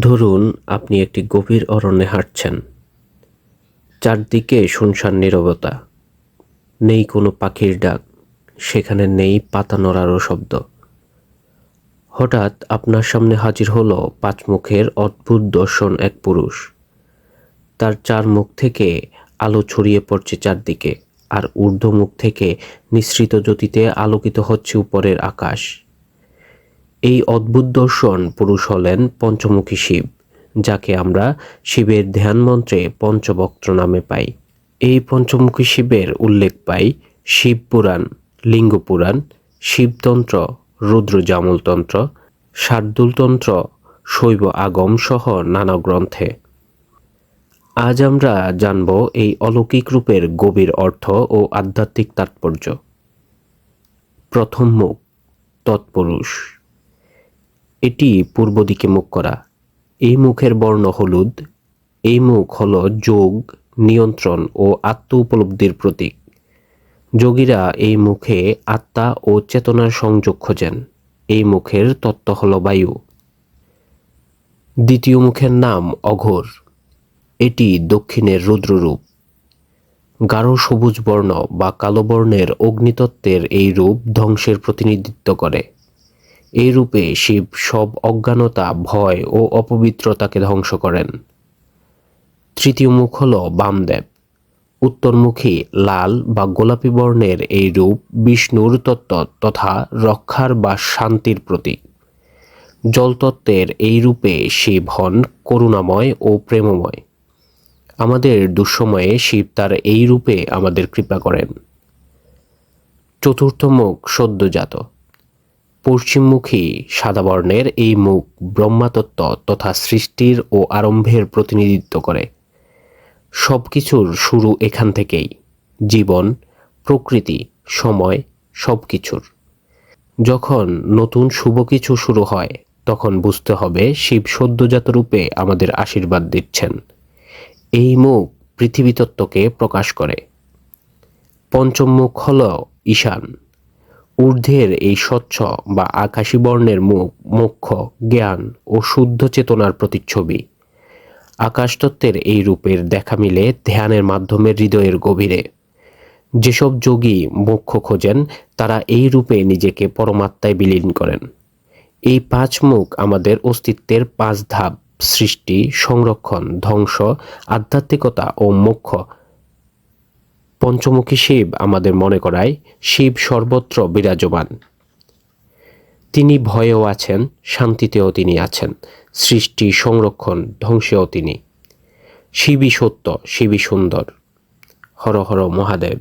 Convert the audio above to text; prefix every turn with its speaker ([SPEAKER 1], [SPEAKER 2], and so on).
[SPEAKER 1] ধরুন, আপনি একটি গভীর অরণ্যে হাঁটছেন। চারদিকে শুনশান নীরবতা। নেই কোনো পাখির ডাক। সেখানে নেই পাতা নড়ারও শব্দ। হঠাৎ আপনার সামনে হাজির হলো পাঁচ মুখের অদ্ভুত দর্শন এক পুরুষ। তার চার মুখ থেকে আলো ছড়িয়ে পড়ছে চারদিকে, আর ঊর্ধ্ব মুখ থেকে নিঃসৃত জ্যোতিতে আলোকিত হচ্ছে উপরের আকাশ। এই অদ্ভুত দর্শন পুরুষ হলেন পঞ্চমুখী শিব, যাকে আমরা শিবের ধ্যান মন্ত্রে পঞ্চবক্ত্র নামে পাই। এই পঞ্চমুখী শিবের উল্লেখ পাই শিব পুরাণ, লিঙ্গ পুরাণ শিবতন্ত্র রুদ্র জামলতন্ত্র শার্দুলতন্ত্র শৈব আগম সহ নানা গ্রন্থে। আজ আমরা জানব এই অলৌকিক রূপের গভীর অর্থ ও আধ্যাত্মিক তাৎপর্য। প্রথম মুখ, তৎপুরুষ। এটি পূর্ব দিকে মুখ করা। এই মুখের বর্ণ হলুদ। এই মুখ হল যোগ, নিয়ন্ত্রণ ও আত্ম উপলব্ধির প্রতীক। যোগীরা এই মুখে আত্মা ও চেতনার সংযোগ খোঁজেন। এই মুখের তত্ত্ব হল বায়ু। দ্বিতীয় মুখের নাম অঘোর। এটি দক্ষিণের রুদ্ররূপ। গাঢ় সবুজ বর্ণ বা কালো বর্ণের অগ্নিতত্ত্বের এই রূপ ধ্বংসের প্রতিনিধিত্ব করে। এই রূপে শিব সব অজ্ঞানতা, ভয় ও অপবিত্রতাকে ধ্বংস করেন। তৃতীয় মুখ হল বামদেব। উত্তরমুখী লাল বা গোলাপী বর্ণের এই রূপ বিষ্ণুর তত্ত্ব তথা রক্ষার বা শান্তির প্রতীক। জলতত্ত্বের এই রূপে শিব হন করুণাময় ও প্রেমময়। আমাদের দুঃসময়ে শিব তার এই রূপে আমাদের কৃপা করেন। চতুর্থ মুখ সদ্যজাত। পশ্চিমমুখী সাদা বর্ণের এই মুখ ব্রহ্মাতত্ত্ব তথা সৃষ্টির ও আরম্ভের প্রতিনিধিত্ব করে। সব কিছুর শুরু এখান থেকেই। জীবন, প্রকৃতি, সময় সব কিছুর যখন নতুন শুভ কিছু শুরু হয়, তখন বুঝতে হবে শিব সদ্যজাত রূপে আমাদের আশীর্বাদ দিচ্ছেন। এই মুখ পৃথিবীতত্ত্বকে প্রকাশ করে। পঞ্চম মুখ হল ঈশান। ঊর্ধ্বের এই স্বচ্ছ বা আকাশী বর্ণের মুখ মোক্ষ জ্ঞান ও শুদ্ধ চেতনার প্রতিচ্ছবি। আকাশতত্ত্বের এই রূপের দেখা মিলে ধ্যানের মাধ্যমে হৃদয়ের গভীরে। যেসব যোগী মোক্ষ খোঁজেন, তারা এই রূপে নিজেকে পরমাত্মায় বিলীন করেন। এই পাঁচ মুখ আমাদের অস্তিত্বের পাঁচ ধাপ, সৃষ্টি, সংরক্ষণ, ধ্বংস, আধ্যাত্মিকতা ও মোক্ষ পঞ্চমুখী শিব আমাদের মনে করায় শিব সর্বত্র বিরাজমান। তিনি ভয়েও আছেন, শান্তিতেও তিনি আছেন, সৃষ্টি, সংরক্ষণ, ধ্বংসেও তিনি। শিবই সত্য, শিবই সুন্দর। হর হর মহাদেব।